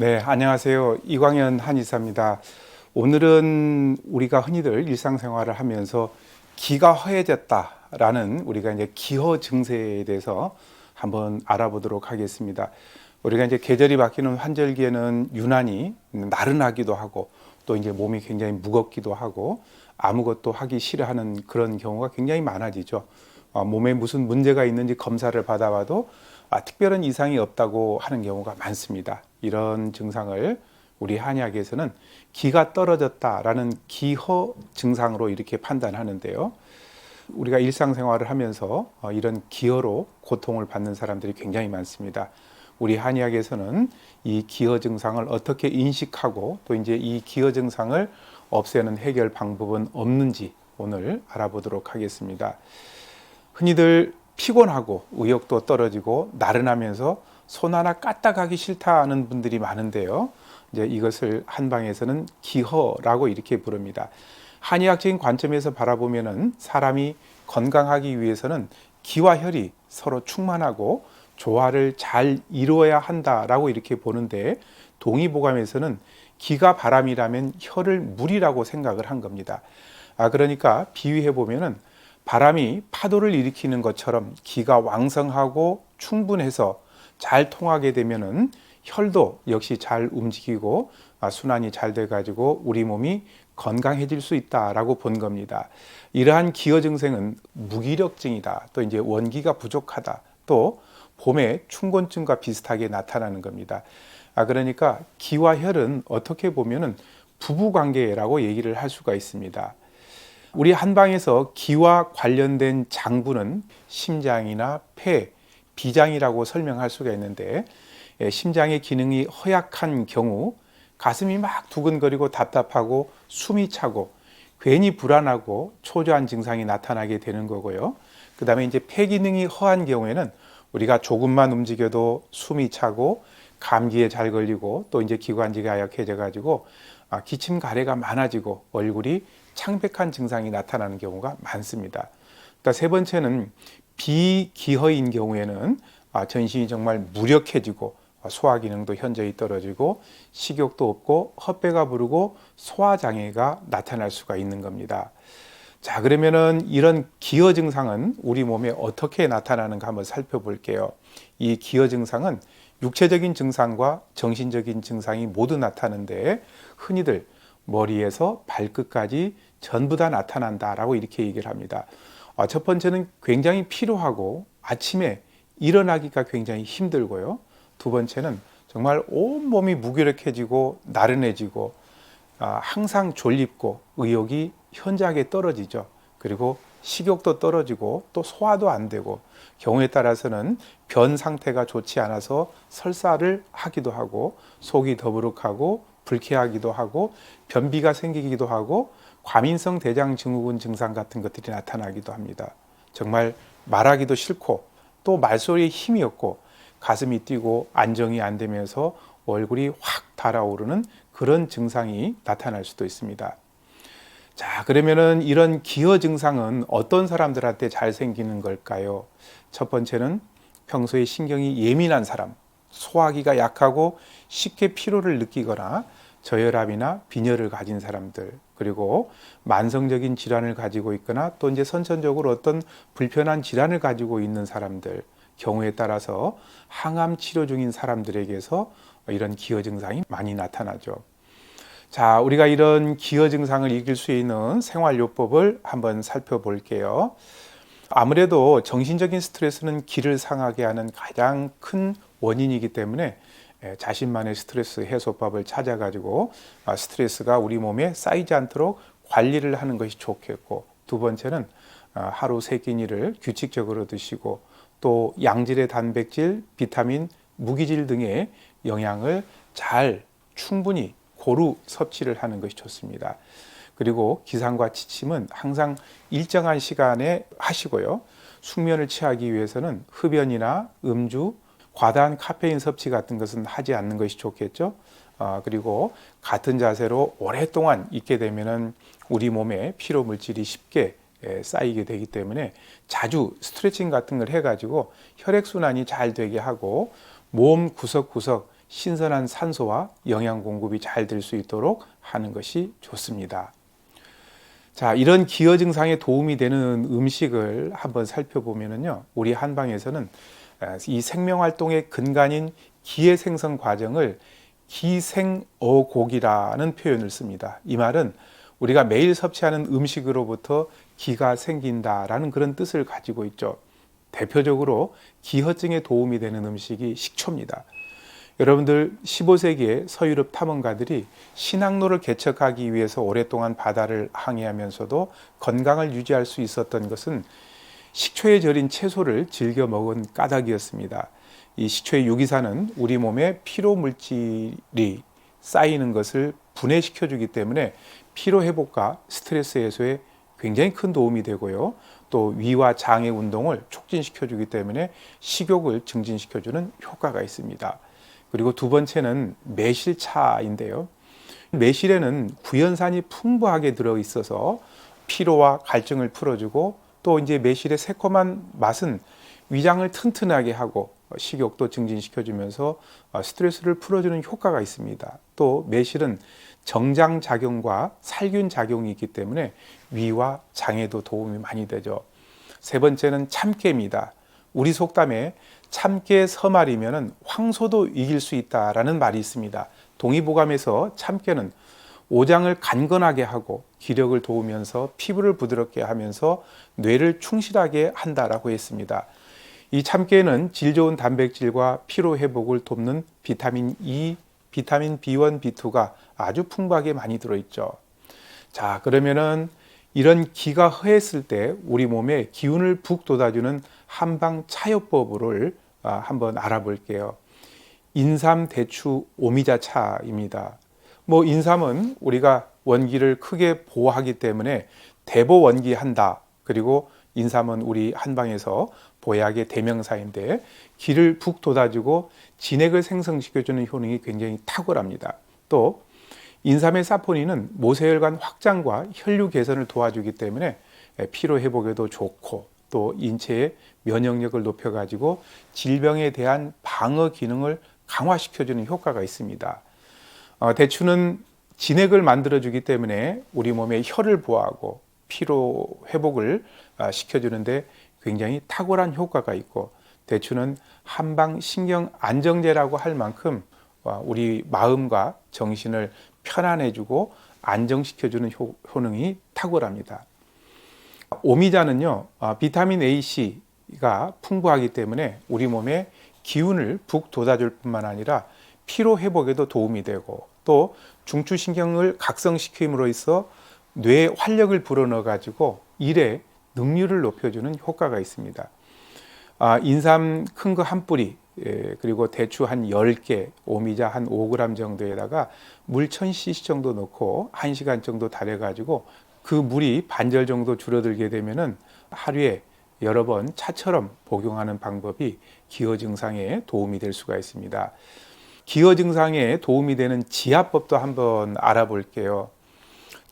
네, 안녕하세요. 이광현 한의사입니다. 오늘은 우리가 흔히들 일상생활을 하면서 기가 허해졌다라는 우리가 이제 기허 증세에 대해서 한번 알아보도록 하겠습니다. 우리가 이제 계절이 바뀌는 환절기에는 유난히 나른하기도 하고 또 이제 몸이 굉장히 무겁기도 하고 아무것도 하기 싫어하는 그런 경우가 굉장히 많아지죠. 어, 몸에 무슨 문제가 있는지 검사를 받아봐도 아, 특별한 이상이 없다고 하는 경우가 많습니다. 이런 증상을 우리 한의학에서는 기가 떨어졌다라는 기허 증상으로 이렇게 판단하는데요. 우리가 일상생활을 하면서 어, 이런 기허로 고통을 받는 사람들이 굉장히 많습니다. 우리 한의학에서는 이 기허 증상을 어떻게 인식하고 또 이제 이 기허 증상을 없애는 해결 방법은 없는지 오늘 알아보도록 하겠습니다. 흔히들 피곤하고 의욕도 떨어지고 나른하면서 손 하나 까딱 하기 싫다는 분들이 많은데요. 이제 이것을 한방에서는 기허라고 이렇게 부릅니다. 한의학적인 관점에서 바라보면은 사람이 건강하기 위해서는 기와 혈이 서로 충만하고 조화를 잘 이루어야 한다라고 이렇게 보는데 동의보감에서는 기가 바람이라면 혈을 물이라고 생각을 한 겁니다. 아 그러니까 비유해 보면은 바람이 파도를 일으키는 것처럼 기가 왕성하고 충분해서 잘 통하게 되면은 혈도 역시 잘 움직이고 아, 순환이 잘 돼 가지고 우리 몸이 건강해질 수 있다라고 본 겁니다. 이러한 기어 증세는 무기력증이다. 또 이제 원기가 부족하다. 또 봄에 충곤증과 비슷하게 나타나는 겁니다. 아 그러니까 기와 혈은 어떻게 보면은 부부 관계라고 얘기를 할 수가 있습니다. 우리 한방에서 기와 관련된 장부는 심장이나 폐, 비장이라고 설명할 수가 있는데 예, 심장의 기능이 허약한 경우 가슴이 막 두근거리고 답답하고 숨이 차고 괜히 불안하고 초조한 증상이 나타나게 되는 거고요. 그 다음에 이제 폐 기능이 허한 경우에는 우리가 조금만 움직여도 숨이 차고 감기에 잘 걸리고 또 이제 기관지가 약해져 가지고 아, 기침 가래가 많아지고 얼굴이 창백한 증상이 나타나는 경우가 많습니다. 그러니까 세 번째는 비기허인 경우에는 아, 전신이 정말 무력해지고 아, 소화 기능도 현저히 떨어지고 식욕도 없고 헛배가 부르고 소화 장애가 나타날 수가 있는 겁니다. 자, 그러면은 이런 기어 증상은 우리 몸에 어떻게 나타나는가 한번 살펴볼게요. 이 기어 증상은 육체적인 증상과 정신적인 증상이 모두 나타나는데 흔히들 머리에서 발끝까지 전부 다 나타난다라고 이렇게 얘기를 합니다. 어, 첫 번째는 굉장히 피로하고 아침에 일어나기가 굉장히 힘들고요. 두 번째는 정말 온 몸이 무기력해지고 나른해지고 아, 항상 졸립고 의욕이 현저하게 떨어지죠. 그리고 식욕도 떨어지고 또 소화도 안 되고 경우에 따라서는 변 상태가 좋지 않아서 설사를 하기도 하고 속이 더부룩하고 불쾌하기도 하고 변비가 생기기도 하고 과민성 대장 증후군 증상 같은 것들이 나타나기도 합니다. 정말 말하기도 싫고 또 말소리에 힘이 없고 가슴이 뛰고 안정이 안 되면서 얼굴이 확 달아오르는 그런 증상이 나타날 수도 있습니다. 자, 그러면은 이런 기어 증상은 어떤 사람들한테 잘 생기는 걸까요? 첫 번째는 평소에 신경이 예민한 사람, 소화기가 약하고 쉽게 피로를 느끼거나 저혈압이나 빈혈을 가진 사람들, 그리고 만성적인 질환을 가지고 있거나 또 이제 선천적으로 어떤 불편한 질환을 가지고 있는 사람들, 경우에 따라서 항암 치료 중인 사람들에게서 이런 기어 증상이 많이 나타나죠. 자, 우리가 이런 기어 증상을 이길 수 있는 생활요법을 한번 살펴볼게요. 아무래도 정신적인 스트레스는 기를 상하게 하는 가장 큰 원인이기 때문에 예, 자신만의 스트레스 해소법을 찾아가지고 아, 스트레스가 우리 몸에 쌓이지 않도록 관리를 하는 것이 좋겠고 두 번째는 아, 하루 세 끼니를 규칙적으로 드시고 또 양질의 단백질, 비타민, 무기질 등의 영양을 잘 충분히 고루 섭취를 하는 것이 좋습니다. 그리고 기상과 지침은 항상 일정한 시간에 하시고요. 숙면을 취하기 위해서는 흡연이나 음주, 과다한 카페인 섭취 같은 것은 하지 않는 것이 좋겠죠. 아, 그리고 같은 자세로 오랫동안 있게 되면은 우리 몸에 피로 물질이 쉽게 예, 쌓이게 되기 때문에 자주 스트레칭 같은 걸 해가지고 혈액 순환이 잘 되게 하고 몸 구석구석 신선한 산소와 영양 공급이 잘 될 수 있도록 하는 것이 좋습니다. 자, 이런 기어 증상에 도움이 되는 음식을 한번 살펴보면은요. 우리 한방에서는 이 생명 활동의 근간인 기의 생성 과정을 기생어곡이라는 표현을 씁니다. 이 말은 우리가 매일 섭취하는 음식으로부터 기가 생긴다라는 그런 뜻을 가지고 있죠. 대표적으로 기허증에 도움이 되는 음식이 식초입니다. 여러분들 15세기에 서유럽 탐험가들이 신항로를 개척하기 위해서 오랫동안 바다를 항해하면서도 건강을 유지할 수 있었던 것은 식초에 절인 채소를 즐겨 먹은 까닭이었습니다. 이 식초의 유기산은 우리 몸에 피로 물질이 쌓이는 것을 분해시켜 주기 때문에 피로 회복과 스트레스 해소에 굉장히 큰 도움이 되고요. 또 위와 장의 운동을 촉진시켜 주기 때문에 식욕을 증진시켜 주는 효과가 있습니다. 그리고 두 번째는 매실차인데요. 매실에는 구연산이 풍부하게 들어 있어서 피로와 갈증을 풀어주고 또 이제 매실의 새콤한 맛은 위장을 튼튼하게 하고 식욕도 증진시켜주면서 스트레스를 풀어주는 효과가 있습니다. 또 매실은 정장 작용과 살균 작용이 있기 때문에 위와 장에도 도움이 많이 되죠. 세 번째는 참깨입니다. 우리 속담에 참깨 서말이면 황소도 이길 수 있다라는 말이 있습니다. 동의보감에서 참깨는 오장을 간건하게 하고 기력을 도우면서 피부를 부드럽게 하면서 뇌를 충실하게 한다라고 했습니다. 이 참깨는 질 좋은 단백질과 피로 회복을 돕는 비타민 E, 비타민 B1, B2가 아주 풍부하게 많이 들어있죠. 자, 그러면은 이런 기가 허했을 때 우리 몸에 기운을 북 돋아주는 한방 차요법을 아, 한번 알아볼게요. 인삼, 대추, 오미자 차입니다. 뭐 인삼은 우리가 원기를 크게 보호하기 때문에 대보 원기 한다. 그리고 인삼은 우리 한방에서 보약의 대명사인데 기를 북 돋아주고 진액을 생성시켜주는 효능이 굉장히 탁월합니다. 또 인삼의 사포닌은 모세혈관 확장과 혈류 개선을 도와주기 때문에 피로 회복에도 좋고 또 인체의 면역력을 높여가지고 질병에 대한 방어 기능을 강화시켜주는 효과가 있습니다. 어, 대추는 진액을 만들어주기 때문에 우리 몸의 혈을 보호하고 피로 회복을 아, 시켜주는데 굉장히 탁월한 효과가 있고 대추는 한방 신경 안정제라고 할 만큼 우리 마음과 정신을 편안해주고 안정시켜주는 효, 능이 탁월합니다. 오미자는요, 아, 비타민 A, C가 풍부하기 때문에 우리 몸에 기운을 북 돋아줄 뿐만 아니라 피로 회복에도 도움이 되고 또 중추신경을 각성시킴으로 있어 뇌에 활력을 불어넣어 가지고 일에 능률을 높여주는 효과가 있습니다. 아, 인삼 큰 거 한 뿌리, 예, 그리고 대추 한 10개, 오미자 한 5g 정도에다가 물 1000cc 정도 넣고 1시간 정도 달여 가지고 그 물이 반절 정도 줄어들게 되면은 하루에 여러 번 차처럼 복용하는 방법이 기어 증상에 도움이 될 수가 있습니다. 기어 증상에 도움이 되는 지압법도 한번 알아볼게요.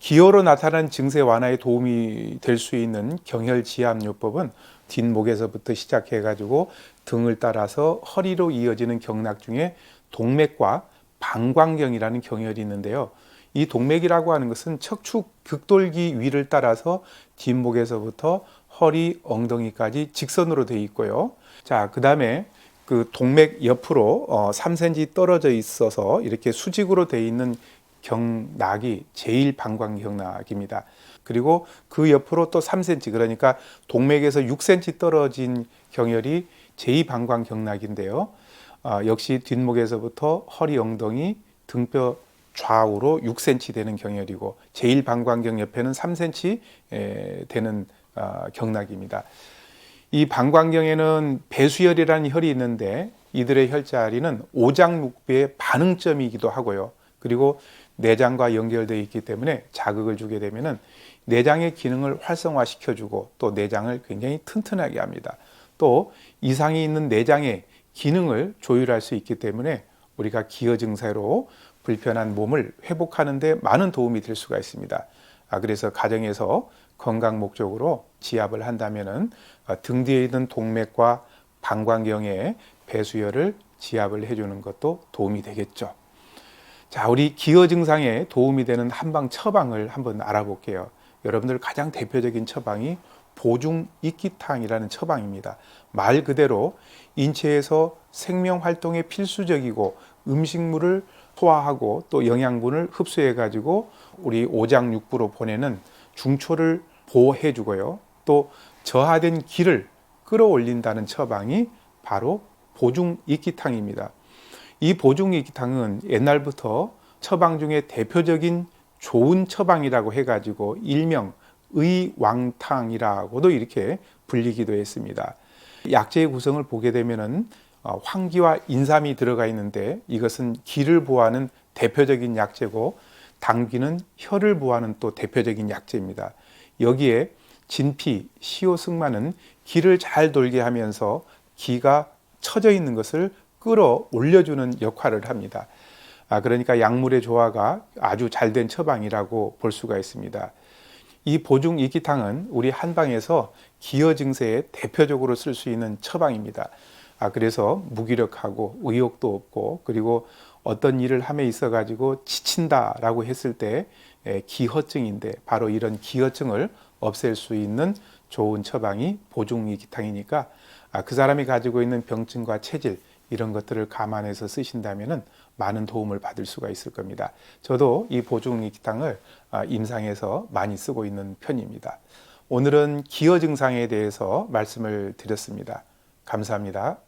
기어로 나타난 증세 완화에 도움이 될 수 있는 경혈 지압요법은 뒷목에서부터 시작해 가지고 등을 따라서 허리로 이어지는 경락 중에 동맥과 방광경이라는 경혈이 있는데요. 이 동맥이라고 하는 것은 척추 극돌기 위를 따라서 뒷목에서부터 허리, 엉덩이까지 직선으로 되어 있고요. 자, 그 다음에 그 동맥 옆으로 어 3cm 떨어져 있어서 이렇게 수직으로 되어 있는 경락이 제일 방광경락입니다. 그리고 그 옆으로 또 3cm 그러니까 동맥에서 6cm 떨어진 경혈이 제2방광경락인데요. 어, 역시 뒷목에서부터 허리 엉덩이 등뼈 좌우로 6cm 되는 경혈이고 제1방광경 옆에는 3cm 되는 어, 경락입니다. 이 방광경에는 배수혈이라는 혈이 있는데 이들의 혈자리는 오장육부의 반응점이기도 하고요. 그리고 내장과 연결되어 있기 때문에 자극을 주게 되면은 내장의 기능을 활성화시켜주고 또 내장을 굉장히 튼튼하게 합니다. 또 이상이 있는 내장의 기능을 조율할 수 있기 때문에 우리가 기어 증세로 불편한 몸을 회복하는데 많은 도움이 될 수가 있습니다. 아, 그래서 가정에서 건강 목적으로 지압을 한다면은 어, 등 뒤에 있는 동맥과 방광경에 배수혈을 지압을 해주는 것도 도움이 되겠죠. 자, 우리 기어 증상에 도움이 되는 한방 처방을 한번 알아볼게요. 여러분들 가장 대표적인 처방이 보중 이끼탕이라는 처방입니다. 말 그대로 인체에서 생명 활동에 필수적이고 음식물을 소화하고 또 영양분을 흡수해 가지고 우리 오장 육부로 보내는 중초를 보호해 주고요. 또 저하된 기를 끌어올린다는 처방이 바로 보중 이끼탕입니다. 이 보중 이끼탕은 옛날부터 처방 중에 대표적인 좋은 처방이라고 해가지고 일명 의왕탕이라고도 이렇게 불리기도 했습니다. 약재의 구성을 보게 되면은 어, 황기와 인삼이 들어가 있는데 이것은 기를 보호하는 대표적인 약재고 당귀는 혈을 보호하는 또 대표적인 약재입니다. 여기에 진피, 시오승마는 기를 잘 돌게 하면서 기가 처져 있는 것을 끌어 올려주는 역할을 합니다. 아, 그러니까 약물의 조화가 아주 잘 된 처방이라고 볼 수가 있습니다. 이 보중 이기탕은 우리 한방에서 기어 증세에 대표적으로 쓸 수 있는 처방입니다. 아, 그래서 무기력하고 의욕도 없고 그리고 어떤 일을 함에 있어 가지고 지친다라고 했을 때 에, 기허증인데 바로 이런 기허증을 없앨 수 있는 좋은 처방이 보중 이기탕이니까 아, 그 사람이 가지고 있는 병증과 체질 이런 것들을 감안해서 쓰신다면은 많은 도움을 받을 수가 있을 겁니다. 저도 이 보중 이기탕을 아, 임상에서 많이 쓰고 있는 편입니다. 오늘은 기어 증상에 대해서 말씀을 드렸습니다. 감사합니다.